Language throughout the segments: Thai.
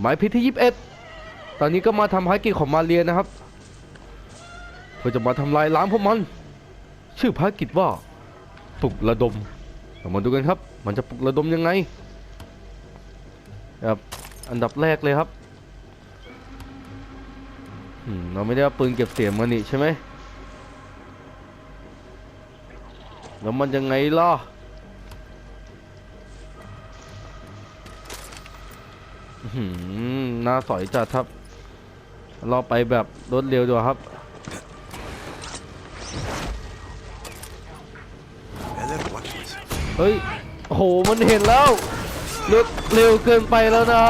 หมายพิษที่ 21 ตอนนี้ก็มาทำภารกิจของมาเรียนะครับ เพื่อจะมาทำลายล้างพวกมัน ชื่อภารกิจว่าปลุกระดมเรามาดูกันครับ มันจะปลุกระดมยังไงครับอันดับแรกเลยครับเราไม่ได้เอาปืนเก็บเสียงมานี่ใช่ไหมแล้วมันยังไงล่ะ หน้าสอยจัดครับ เราไปแบบรวดเร็วดีกว่าครับ เฮ้ยโห มันเห็นแล้วรวเร็วเกินไปแล้วนะ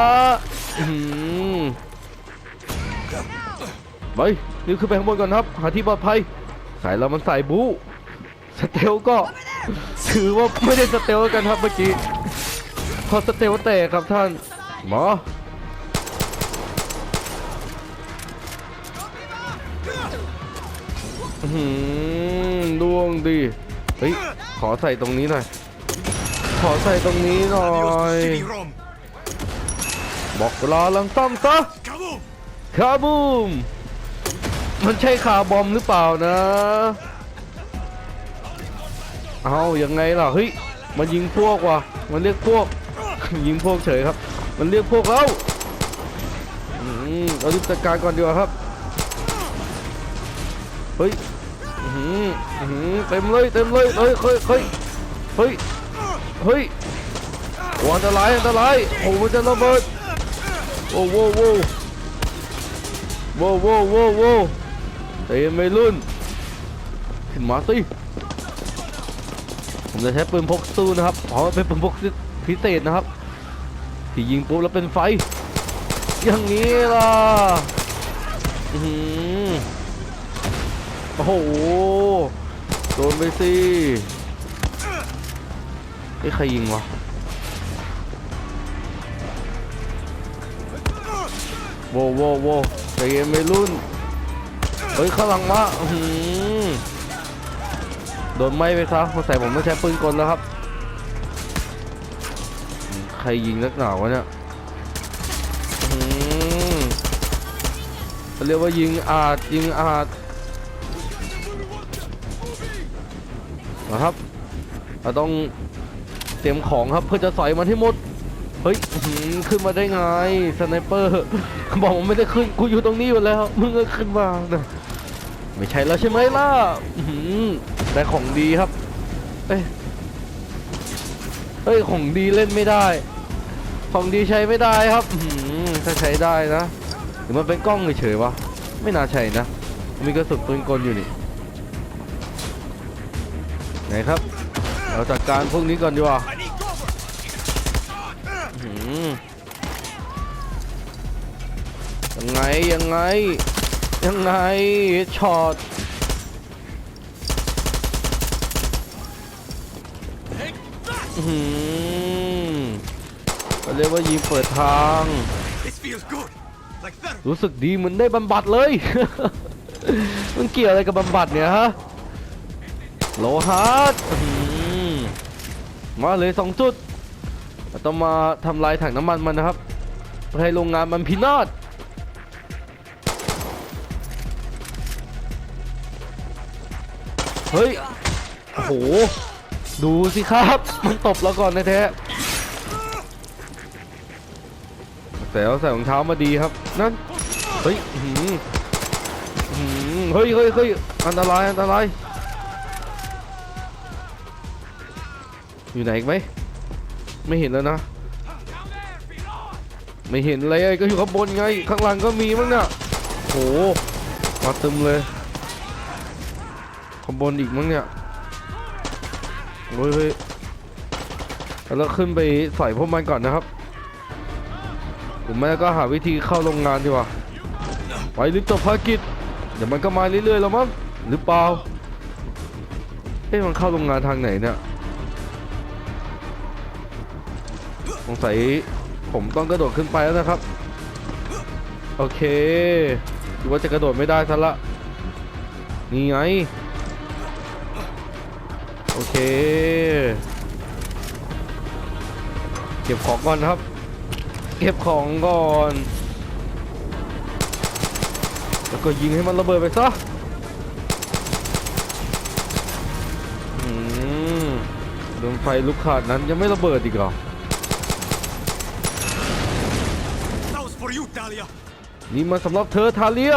ไปนี่คือไปข้างบนก่อนครับ หาที่ปลอดภัย สายเรามันสายบูสเตลก็ถือว่าไม่ได้สเตลกันครับเมื่อกี้ พอสเตลแตกครับท่านหมอ หือดวงดีเฮ้ย ขอใส่ตรงนี้หน่อย ขอใส่ตรงนี้หน่อยบอกเวลาลังซ่อมซะคาบูม มันใช่คาบอมหรือเปล่านะ เอายังไงล่ะ เฮ้ย มันยิงพวกว่ะ มันเรียกพวก ยิงพวกเฉยครับ มันเรียกพวกเราอืมเรารีบจัดการก่อนดีกว่าครับ เฮ้ย เต็มเลยเต็มเลยเฮ้ยเฮ้ยเฮ้ยเฮ้ยเฮ้ยอันตรายอันตรายโอ้มันจะระเบิดโอ้โว้โว้โว้โว้โว้โว้เย็นไม่รุ่นขึ้นมาสิผมจะใช้ปืนพกสู้นะครับเพราะมันเป็นปืนพกพิเศษนะครับ ที่ยิงปุ๊บแล้วเป็นไฟ อย่างนี้ล่ะอือ โอ้โห โดนไปสิไอ้ใครยิงวะ โว้โว้โว้ใจเย็นไม่รุ่น เฮ้ยข้างหลังมาหือโดนไหมไปซะสงสัยผมต้องใช้ปืนกลแล้วครับ ใครยิงนักหนาวะเนี่ยหือเขาเรียกว่ายิงอาจยิงอาจ นะครับ เราต้องเตรียมของครับเพื่อจะสอยมันให้หมด เฮ้ยขึ้นมาได้ไงสไนเปอร์บอกว่าไม่ได้ขึ้นกูอยู่ตรงนี้อยู่แล้วมึงก็ขึ้นมานะไม่ใช่แล้วใช่ไหมล่ะแต่ของดีครับเอ้ยเฮ้ยของดีเล่นไม่ได้ ของดีใช้ไม่ได้ครับถ้าใช้ได้นะหรือมันเป็นกล้องเฉยๆวะไม่น่าใช่นะมีกระสุนปืนกลอยู่นี่ ไหนครับ เราจัดการพวกนี้ก่อนดีกว่า I need cover! อื้อหือยังไงยังไง ยังไงช็อตอื้อหือเขาเรียกว่ายิงเปิดทาง This feels good. Like therapy. รู้สึกดีเหมือนได้บำบัดเลย มันเกี่ยวอะไรกับบำบัดเนี่ยฮะ โลฮาร์ดอื้อหือมาเลยสองจุดต้องมาทำลายถังน้ำมันมันนะครับเพื่อให้โรงงานมันพินาศเฮ้ยโอ้โห ดูสิครับ มันตบเราก่อนนะแท้แต่เราใส่รองเท้ามาดีครับ นั่น เฮ้ยหืออื้อหือเฮ้ยเฮ้ยเฮ้ยอันตราย อันตราย อยู่ไหนอีกไหมไม่เห็นแล้วนะ ไม่เห็นอะไรก็อยู่ข้างบนไง ข้างหลังก็มีมั้งเนี่ยโหมาตึมเลยข้างบนอีกมั้งเนี่ยโอ้ยเฮ้ยแล้วขึ้นไปใส่พวกมันก่อนนะครับหรือไม่ก็หาวิธีเข้าโรงงานดีกว่าไปรีบจบภารกิจ เดี๋ยวมันก็มาเรื่อยๆแล้วมั้งหรือเปล่าเอ๊ะมันเข้าโรงงานทางไหนเนี่ย งสัยผมต้องกระโดดขึ้นไปแล้วนะครับ โอเคดูว่าจะกระโดดไม่ได้ซะละนี่ไงโอเค เก็บของก่อนครับ เก็บของก่อน แล้วก็ยิงให้มันระเบิดไปซะอืมโดนไฟลุกขาดนั้นยังไม่ระเบิดอีกเหรอ นี่มันสำหรับเธอทาเลีย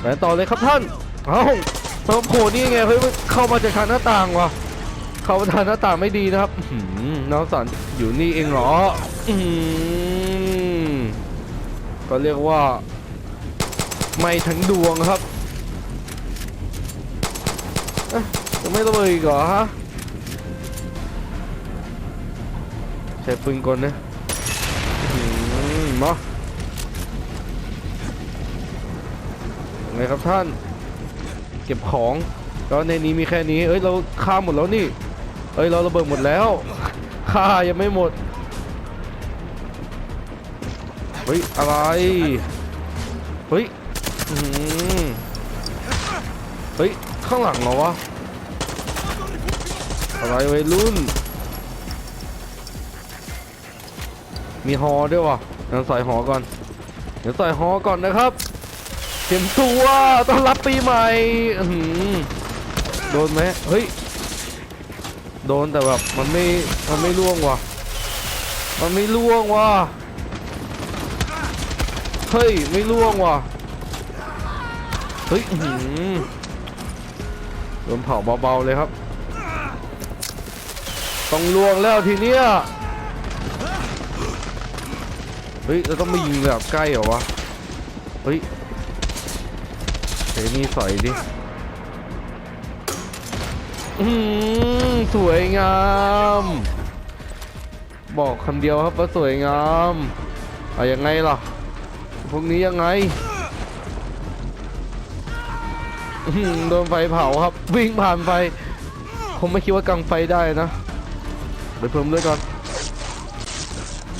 ไปต่อเลยครับท่าน เอ้าเพิ่มโผล่นี่ไงเฮ้ยเข้ามาจากทางหน้าต่างวะเข้ามาทางหน้าต่างไม่ดีนะครับหือน้องสันอยู่นี่เองเหรออื้อหือก็เรียกว่า ไม่ทั้งดวงครับจะไม่ระเบิดอีกเหรอฮะใช้ปืนกลนะ ไงครับท่าน เก็บของแล้วในนี้มีแค่นี้ เอ้ยเราฆ่าหมดแล้วนี่ เอ้ยเราระเบิดหมดแล้วฆ่ายังไม่หมด เฮ้ยอะไร เฮ้ยเฮ้ยข้างหลังเหรอวะ อะไรวัยรุ่น มีฮอด้วยวะเดี๋ยวใส่ฮอก่อน เดี๋ยวใส่ฮอก่อนนะครับ เตรียมตัวต้อนรับปีใหม่โดนไหมเฮ้ย โดนแต่แบบมันไม่ มันไม่ล่วงว่ะ มันไม่ล่วงว่ะ เฮ้ย ไม่ล่วงว่ะ เฮ้ยหือโดนเผาเบาๆเลยครับ ต้องล่วงแล้วทีเนี้ย เฮ้ย เราต้องมายิงแบบใกล้เหรอวะ เฮ้ย ยนี่ใส่ดิอืมสวยงาม บอกคำเดียวครับว่าสวยงามอะยังไงล่ะ พวกนี้ยังไงโดนไฟเผาครับ วิ่งผ่านไฟคงไม่คิดว่ากังไฟได้นะไปเพิ่มเลือดก่อน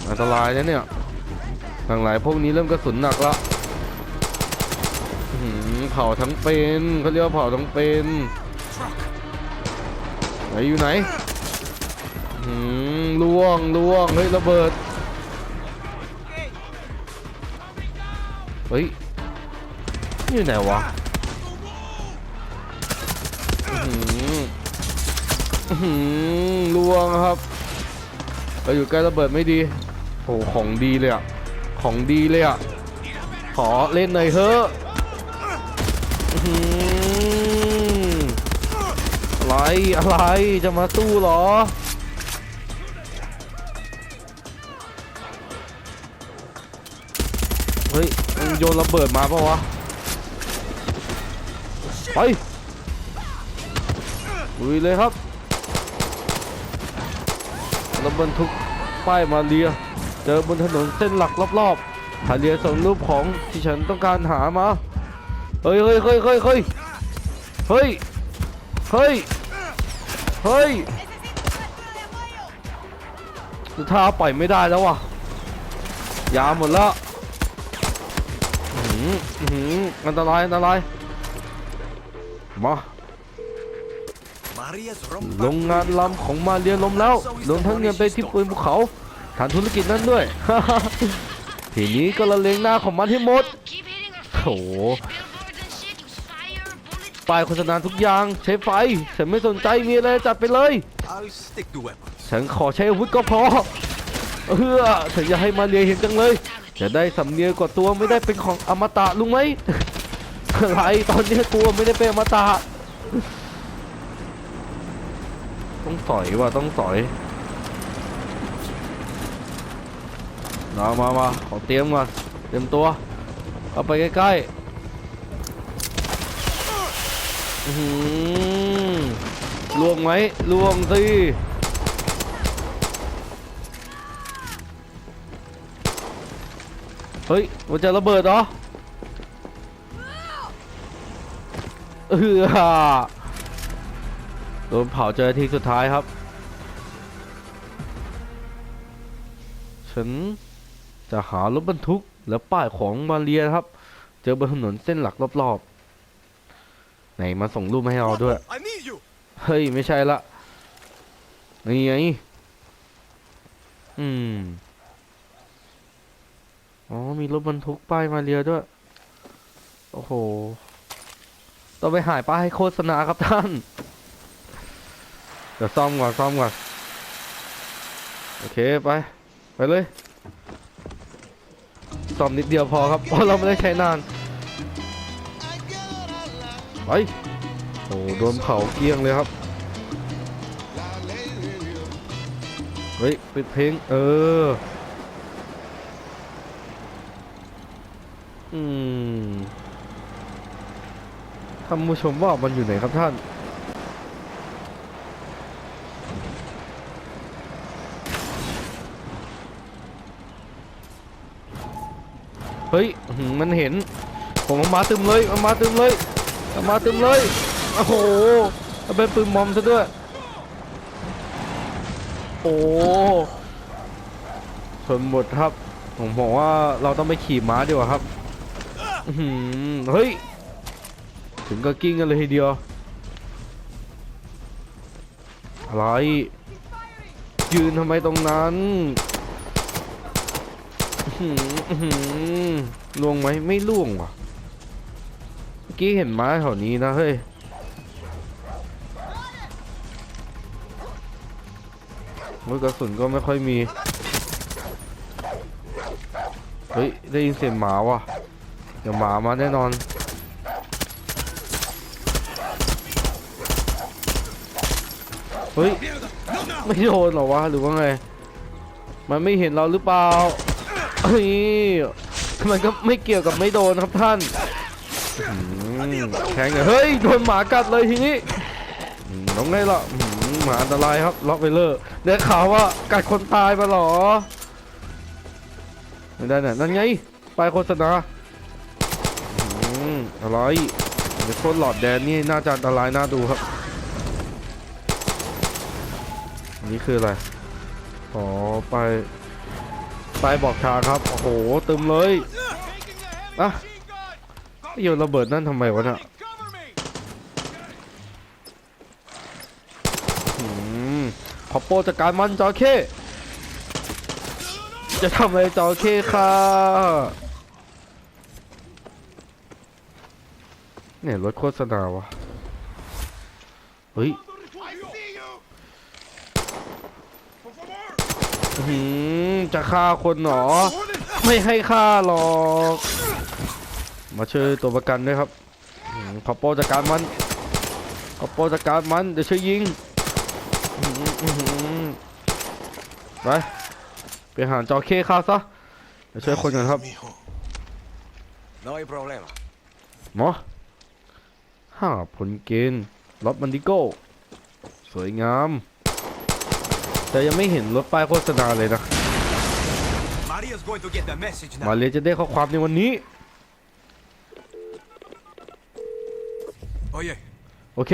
อันตรายนะเนี่ยหลังหลายพวกนี้เริ่มกระสุนหนักละอื้อหือ เผาทั้งเป็นเขาเรียกว่าเผาทั้งเป็นไหนอยู่ไหนหืล่วงล่วงเฮ้ยระเบิดเฮ้ยอยู่ไหนวะหืออื้อหือล่วงครับเราอยู่ใกล้ระเบิดไม่ดีโหของดีเลยอะของดีเลยอะขอเล่นหน่อยเถอะอื้อหือ อะไรอะไรจะมาสู้เหรอ เฮ้ยมันโยนระเบิดมาปะวะ ไปลุยเลยครับรถบรรทุกป้ายมาเรีย เจอบนถนนเส้นหลักรอบๆหาเรียส่งรูปของที่ฉันต้องการหามา เฮ้ยเฮ้ยเฮ้ยเฮ้ยเฮ้ยเฮ้ยเฮ้ย เฮ้ยถ้าปล่อยไม่ได้แล้วว่ะ ยาหมดแล้วอื้อหืออื้อหืออันตรายอันตรายมา Maria's rum โรงงานลำของมาเรียล้มแล้วรวมทั้งเงินไปที่ปืนภูเขาฐานธุรกิจนั้นด้วย ทีนี้ก็ละเลงหน้าของมันให้หมด Keep hitting ป้ายโฆษณาทุกอย่างใช้ไฟ ฉันไม่สนใจมีอะไรจัดไปเลย I'll stick to weapons. ฉันขอใช้อาวุธก็พอเออฉันอยากให้มาเรียเห็นจังเลย จะได้สำเนียงกว่าตัวไม่ได้เป็นของอมตะลุงไหมอะไรตอนนี้ตัวไม่ได้เป็นอมตะ ต้องสอยว่ะต้องสอยมามามาขอเตรียมก่อนเตรียมตัวเอาไปใกล้ๆอื้อหือ ล่วงไหมล่วงสิเฮ้ย มันจะระเบิดเหรอเออโดนเผาเจอทีสุดท้ายครับ ฉันจะหารถบรรทุกและป้ายของมาเรียครับ เจอบนถนนเส้นหลักรอบ ไหนมาส่งรูปมาให้เราด้วย I need you. เฮ้ย ไม่ใช่ละ นี่ไง อืม อ๋อ มีรถบรรทุกป้ายมาเรียด้วย โอ้โห ต้องไปหายป้ายโฆษณาครับท่าน เดี๋ยวซ่อมก่อนซ่อมก่อน โอเค ไป ไปเลย ซ่อมนิดเดียวพอครับ เพราะเราไม่ได้ใช้นาน ไปโอ้โดนเผาเกลี้ยงเลยครับ เฮ้ยปิดเพลง เออ อืมท่านผู้ชมว่ามันอยู่ไหนครับท่าน เฮ้ย มันเห็น ผมเอามาตึมเลยเอามาตึมเลย มาตึมเลย โอ้โหเอาเป็นปืนมอมซะด้วย โอ้ชนหมดครับ ผมบอกว่าเราต้องไปขี่ม้าดีกว่าครับอื้อหือเฮ้ย ถึงก็กิ้งกันเลยทีเดียว อะไร ยืนทำไมตรงนั้นหืออื้อหือล่วงไหมไม่ล่วงว่ะ กี้เห็นม้าแถวนี้นะเฮ้ยมือกระสุนก็ไม่ค่อยมี เฮ้ย ได้ยินเสียงหมาว่ะ เดี๋ยวหมามาแน่นอนเฮ้ย ไม่โดนหรอวะ หรือว่าไง มันไม่เห็นเราหรือเปล่าเฮ้ยมันก็ไม่เกี่ยวกับไม่โดนครับท่าน แข็งเลยเฮ้ย โดนหมากัดเลยทีนี้น้องไงล่ะอื้อหือหมาอันตรายครับ ล็อกไปเลยได้ข่าวว่ากัดคนตายมาหรอ ไม่ได้นี่ยนั่นไงไปโฆษณาอะไรเดี๋ยวโคตรหลอดแดนนี่น่าจะอันตรายน่าดูครับนนี้คืออะไร อ๋อไป้ายป้ายบอกทางครับ โอ้โห ตึมเลยอะ โยนระเบิดนั่นทำไมวะเนี่ยฮืมขอโปรจัดการมันจอเข้จะทำอะไรจอเข้ค่ะเนี่ยรถโฆษณาวะเฮ้ยจะฆ่าคนเหรอ ไม่ให้ฆ่าหรอก มาช่วยตัวประกันด้วยครับอื้อหือขอโปรจัดการมันขอโปรจัดการมันเดี๋ยวช่วยยิงอื้อหืออื้อหือไปไปหาจอเข้ฆ่าซะเดี๋ยวช่วยคนกันครับ No hay problema. หมอห้าผลเกณฑ์รถบันดิโก้ สวยงาม แต่ยังไม่เห็นรถป้ายโฆษณาเลยนะ Maria's going to get the message มา now. เรียนจะได้ข้อความในวันนี้ โอเค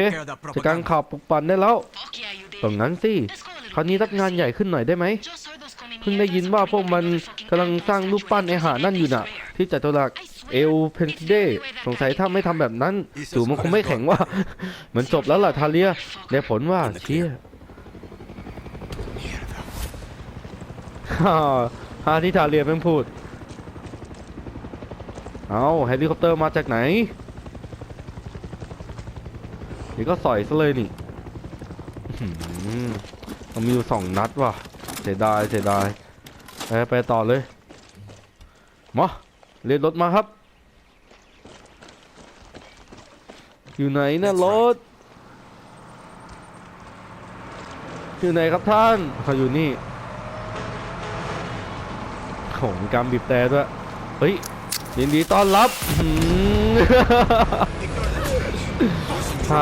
จัดการข่าวปลุกปั่นได้แล้ว Fuck yeah, you did. ตรงนั้นสิ Let's go a little คราวนี้รับงานใหญ่ขึ้นหน่อยได้ไหม Just heard those coming เพิ่งได้ยินว่าพวกมันกำลังสร้างรูปปั้นไอหานั่นอยู่น่ะ ที่จัตุรัสเอลเพนซิเดสงสัยถ้าไม่ทำแบบนั้นสูมันคงไม่แข็งว่า มันจบแล้วล่ะทาเลียได้ผลว่าเชี่ยฮ่าฮ่าที่ทาเลียเพิ่งพูด เอาเฮลิคอปเตอร์มาจากไหน นี่ก็สอยซะเลยนี่มันมีอยู่สองนัดว่ะเสียดายเสียดายไปไปต่อเลยมาเรียนรถมาครับ อยู่ไหนนะรถ อยู่ไหนครับท่านเขาอยู่นี่โหมีการบีบแต่ด้วย เฮ้ยยินดีต้อนรับ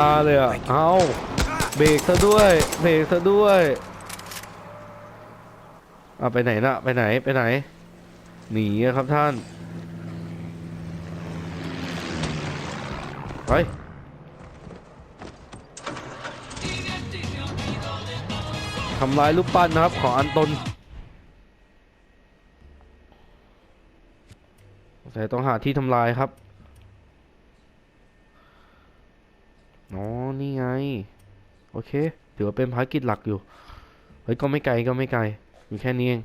าเลยอะ เอาเบรกซะด้วย เบรกซะด้วยเอาไปไหนนะไปไหนไปไหน หนีอะครับท่าน ไปทำลายรูปปั้นนะครับ ของอันตนแต่ต้องหาที่ทำลายครับ อ๋อ นี่ไง โอเค ถือว่าเป็นภารกิจหลักอยู่ เฮ้ย ก็ไม่ไกลก็ไม่ไกล อยู่แค่นี้เอง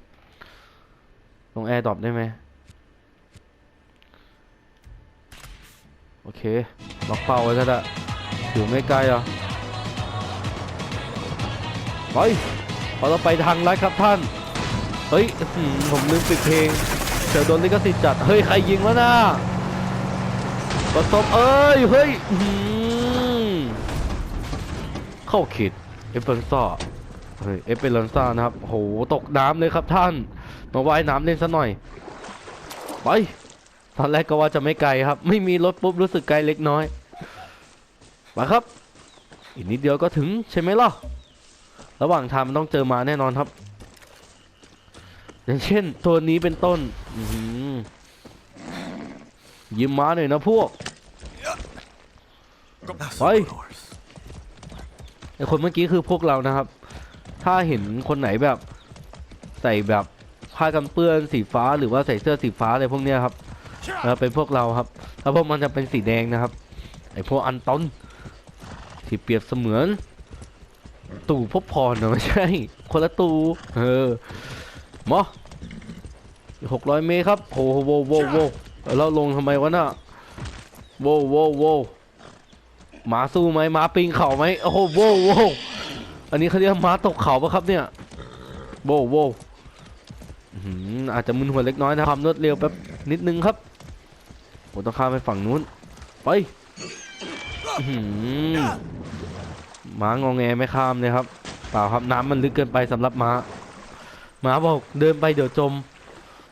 ลงแอร์ดรอปได้ไหม โอเค ล็อกเป้าไว้ก็ได้อยู่ไม่ไกลอะไปเราไปทางลัดครับท่าน เฮ้ย ผมลืมปิดเพลงเดี๋ยวโดนลิขสิทธิ์จัด เฮ้ย ใครยิงวะนะประสบเอ้ย เฮ้ย เข้าขิดเอเปนซ่าเฮ้ยเอเปนซ่านะครับโหตกน้ำเลยครับท่านมาว่ายน้ำเล่นซะหน่อย ไปตอนแรกก็ว่าจะไม่ไกลครับ ไม่มีรถปุ๊บรู้สึกไกลเล็กน้อยมาครับ อีกนิดเดียวก็ถึงใช่ไหมล่ะระหว่างทางมันต้องเจอมาแน่นอนครับ อย่างเช่น ตัวนี้เป็นต้นยิ้มม้าหน่อยนะพวก That's Oi. ไอคนเมื่อกี้คือพวกเรานะครับ ถ้าเห็นคนไหนแบบใส่แบบผ้ากันเปื้อนสีฟ้าหรือว่าใส่เสื้อสีฟ้าอะไรพวกเนี้ยครับเออเป็นพวกเราครับแล้วพวกมันจะเป็นสีแดงนะครับ ไอพวกอันตอนที่เปรียบเสมือน ตู่พบพรนะไม่ใช่ คนละตู่เออมอหกร้อยเมตรครับโอ้โหโวโวโวเราลงทำไมวะน่ะโวโวโว หมาสู้ไหมหมาปีนเขาไหมโอ้โหโว้โวอันนี้เขาเรียกหมาตกเขาปะครับเนี่ยโวโวอื้อหือาจจะมึนหัวเล็กน้อยนะความรวดเร็วแป๊บนิดนึงครับผมต้องข้ามไปฝั่งนู้นไปหม้างองแงไม่ข้ามเลยครับเปล่าครับน้ำมันลึกเกินไปสำหรับม้าม้าบอกเดินไปเดี๋ยวจม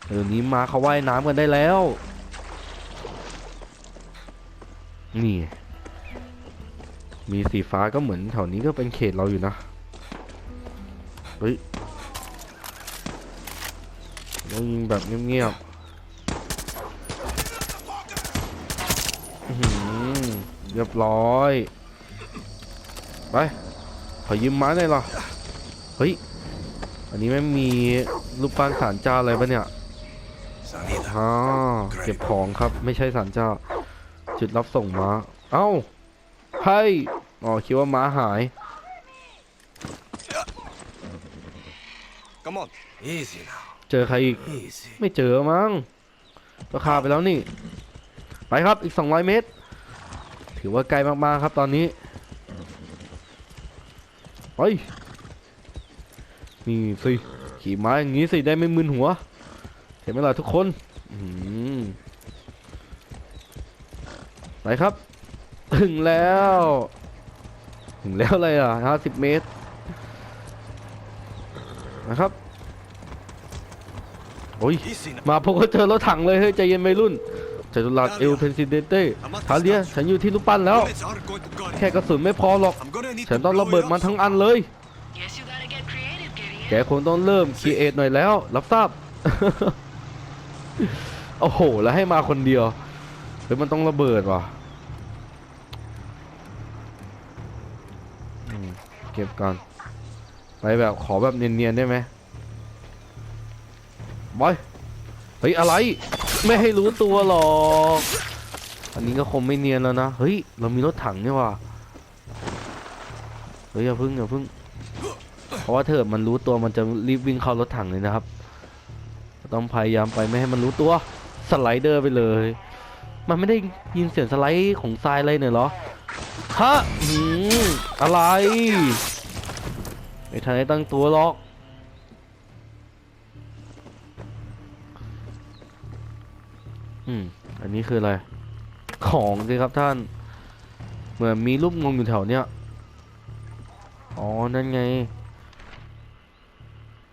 เดี๋ยวนี้ม้าเขาว่ายน้ำกันได้แล้ว นี่ มีสีฟ้าก็เหมือนแถวนี้ก็เป็นเขตเราอยู่นะ เฮ้ยต้องยิงแบบเงียบๆอื้อหือเรียบร้อย ไป ขอยืมไม้หน่อยเหรอ เฮ้ย อันนี้ไม่มีรูปปั้นศาลเจ้าอะไรปะเนี่ย Salida. อ๋อเก็บของครับ ไม่ใช่ศาลเจ้า จุดรับส่งม้าเอ้า ไพ่อ๋อคิดว่าม้าหาย Come on. Easy now. เจอใครอีก Easy. ไม่เจอมั้งก็คาไปแล้วนี่ ไปครับอีก 200 เมตร ถือว่าไกลมากๆครับตอนนี้ไปนี่สิขี่ม้าอย่างนี้สิได้ไม่มึนหัว เห็นไหมล่ะทุกคน อื้อหือไปครับ ถึงแล้ว ถึงแล้วอะไรอะ50เมตร นะครับ โอ้ย Easy now. มาพบก็เจอรถถังเลย เฮ้ย ใจเย็นวัยรุ่นจตุรัสเอลเพนซิเดเต้ทาเลีย ฉันอยู่ที่ลูกปั้นแล้ว Bullets are going to go in. แค่กระสุนไม่พอหรอก I'm gonna need ฉัน to ต้อง blow ระเบิด you มัน up ทั้ง some อันเลย Guess you gotta get creative, Gideon. แกคงต้องเริ่มคีเอทหน่อยแล้ว รับทราบ โอ้โห แล้วให้มาคนเดียวเฮ้ยมันต้องระเบิดว่ะ เก็บก่อน ไปแบบขอแบบเนียนๆได้ไหมบอยเฮ้ยอะไร ไม่ให้รู้ตัวหรอก อันนี้ก็คงไม่เนียนแล้วนะ เฮ้ย เรามีรถถังนี่ว่ะเฮ้ยอย่าพึ่งอย่าพึ่ง เพราะว่าเถิดมันรู้ตัวมันจะรีบวิ่งเข้ารถถังเลยนะครับ ต้องพยายามไปไม่ให้มันรู้ตัว สไลเดอร์ไปเลย มันไม่ได้ยินเสียงสไลด์ของทรายอะไรเนี่ยเหรอ ฮะหืมอะไร ไม่ทันได้ตั้งตัวหรอก อืม อันนี้คืออะไร ของสิครับท่าน เหมือนมีรูปงงอยู่แถวเนี้ย อ๋อ นั่นไง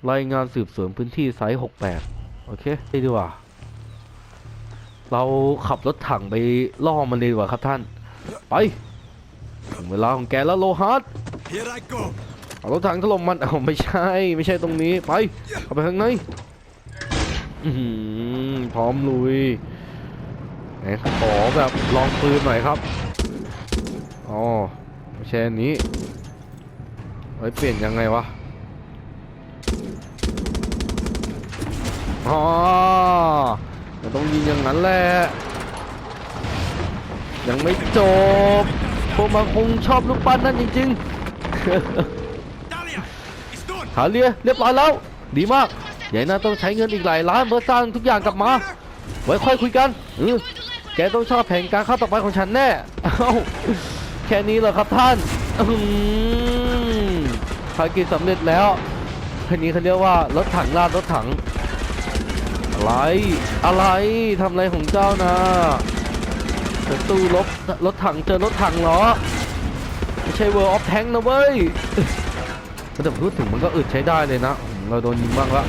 รายงานสืบสวนพื้นที่ไซส์68โอเคได้ดีกว่า เราขับรถถังไปล่อมันเลยดีกว่าครับท่าน ไป เวลาของแกแล้วโลฮัส Here I go. เอารถถังถล่มมันเอาไม่ใช่ไม่ใช่ตรงนี้ไปเข้าไปข้างในอือหือพร้อมลุยไหนขอแบบลองปืนหน่อยครับอ๋อไม่ใช่อันนี้ไว้เปลี่ยนยังไงวะอ๋อมันต้องยิงอย่างนั้นแหละยังไม่จบ พวกมันคงชอบลูกปั้นนั่นจริงๆ Dahlia, it's done. หาเรียเรียบร้อยแล้ว ดีมาก Close to ใหญ่น่าต้องใช้เงินอีกหลายล้านเพื่อสร้างทุกอย่างกลับมา ไว้ค่อยคุยกันเออแกต้องชอบแผนการเข้าต่อไปของฉันแน่เอ้าแค่นี้เหรอครับท่านอื้อหือภารกิจสำเร็จแล้วคันนี้เขาเรียกว่ารถถังลาดรถถัง อะไร อะไรทำอะไรของเจ้านะ จะตู้รบรถถังเจอรถถังเหรอ ไม่ใช่ World of Tank นะเว้ยแต่พูดถึงมันก็อึดใช้ได้เลยนะ เราโดนยิงบ้างละ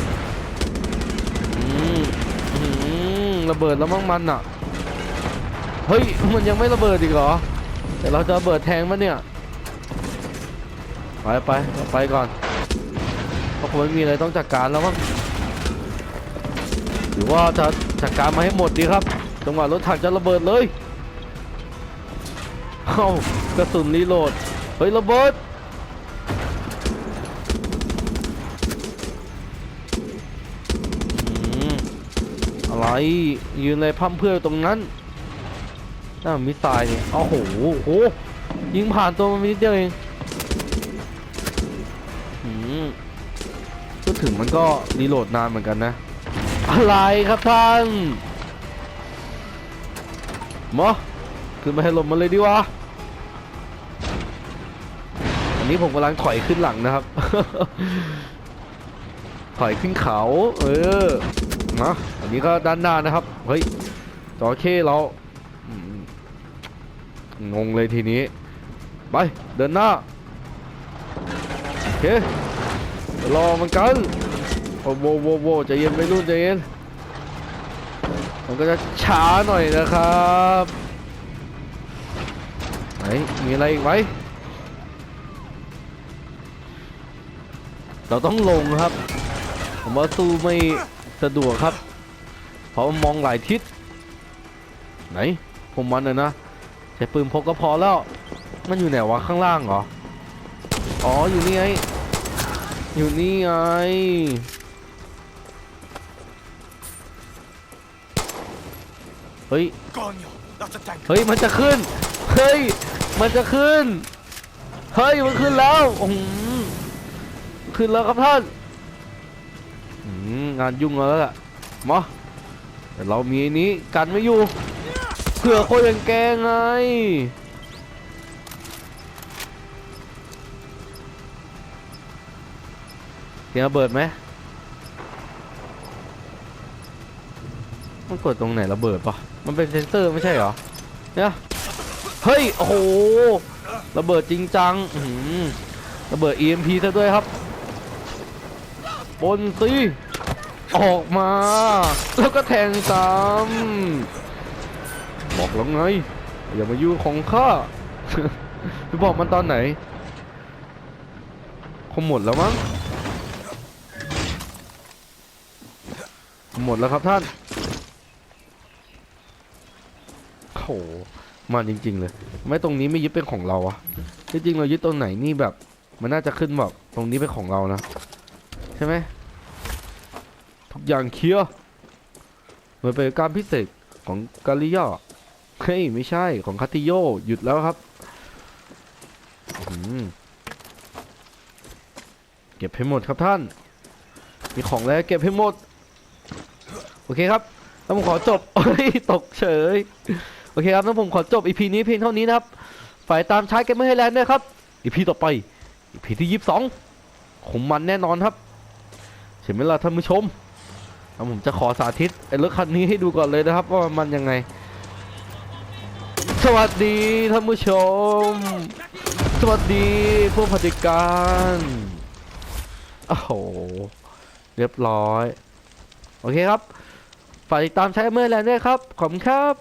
ระเบิดแล้วมั่งมันอะ เฮ้ย มันยังไม่ระเบิดอีกเหรอ แต่เราจะระเบิดแทงมันเนี่ย ไปไปไปก่อนเพราะคงไม่มีอะไรต้องจัดการแล้วมั้งหรือว่าจะจัดการมาให้หมดดีครับจังหวะรถถังจะระเบิดเลย เอ้ากระสุนรีโหลด เฮ้ยระเบิดอะไรยืนอะไรพั่มเพื่อตรงนั้นน่ามิสไซล์เนี่ยโอ้โหโอ้โหยิงผ่านตัวมันนิดเดียวเองอืมพูดถึงมันก็รีโหลดนานเหมือนกันนะ อะไรครับท่านมาขึ้นมาให้ลมมาเลยดีวะ อันนี้ผมกำลังถอยขึ้นหลังนะครับ ถอยขึ้นเขา เออนะอันนี้ก็ด้านหน้านะครับ เฮ้ยจอเข้เรางงเลยทีนี้ ไป เดินหน้า โอเค รอมันกัน โอ้โวโวโวใจเย็นไปรุ่นใจเย็น มันก็จะช้าหน่อยนะครับ ไหน มีอะไรอีกไหม เราต้องลงครับ ผมว่าสู้ไม่สะดวกครับ เพราะมองหลายทิศ ไหน ผมมันนะนะใช้ปืนพกก็พอแล้ว มันอยู่ไหนวะข้างล่างเหรอ อ๋ออยู่นี่ไง อยู่นี่ไงเฮ้ย เฮ้ย มันจะขึ้น เฮ้ย มันจะขึ้น เฮ้ย มันขึ้นแล้วอื้อหือ ขึ้นแล้วครับท่านงานยุ่งแล้วล่ะมาแต่เรามีนี้กันไม่อยู่เผื่อคนอย่างแกไงเสียงระเบิดไหมมันกดตรงไหนระเบิดปะมันเป็นเซนเซอร์ไม่ใช่เหรอ เนี่ย เฮ้ย โอ้โห ระเบิดจริงจังระเบิด EMP ซะด้วยครับ บนสิออกมา แล้วก็แทงซ้ำบอกแล้วไง อย่ามายุ่งของข้าไปบอกมันตอนไหน คงหมดแล้วมั้งหมดแล้วครับท่านโอ้โหมันจริง ๆ เลย ไม่ตรงนี้ไม่ยึดเป็นของเราอะที่จริงเรายึดตรงไหนนี่แบบ มันน่าจะขึ้นแบบตรงนี้เป็นของเรานะ ใช่ไหมทุกอย่างเคลียร์เหมือนเป็นการพิเศษของกาลิยาเฮ้ยไม่ใช่ของคาติโยหยุดแล้วครับเก็บให้หมดครับท่าน มีของแล้วเก็บให้หมด โอเคครับแล้วผมขอจบโอ้ยตกเฉย โอเคครับแล้วผมขอจบ EP นี้เพียงเท่านี้นะครับ ฝ่ายตามใช้เกมเมอร์ไฮแลนด์ด้วยครับ EP ต่อไป EP ที่22คงมันแน่นอนครับ เห็นไหมล่ะท่านผู้ชมแล้วผมจะขอสาธิตไอ้รถคันนี้ให้ดูก่อนเลยนะครับ ว่ามันยังไง สวัสดีท่านผู้ชม สวัสดีผู้ปฏิการโอ้โหเรียบร้อย โอเคครับ ฝากติดตามใช้เมอร์แลนด์ด้วยครับ ขอบคุณครับ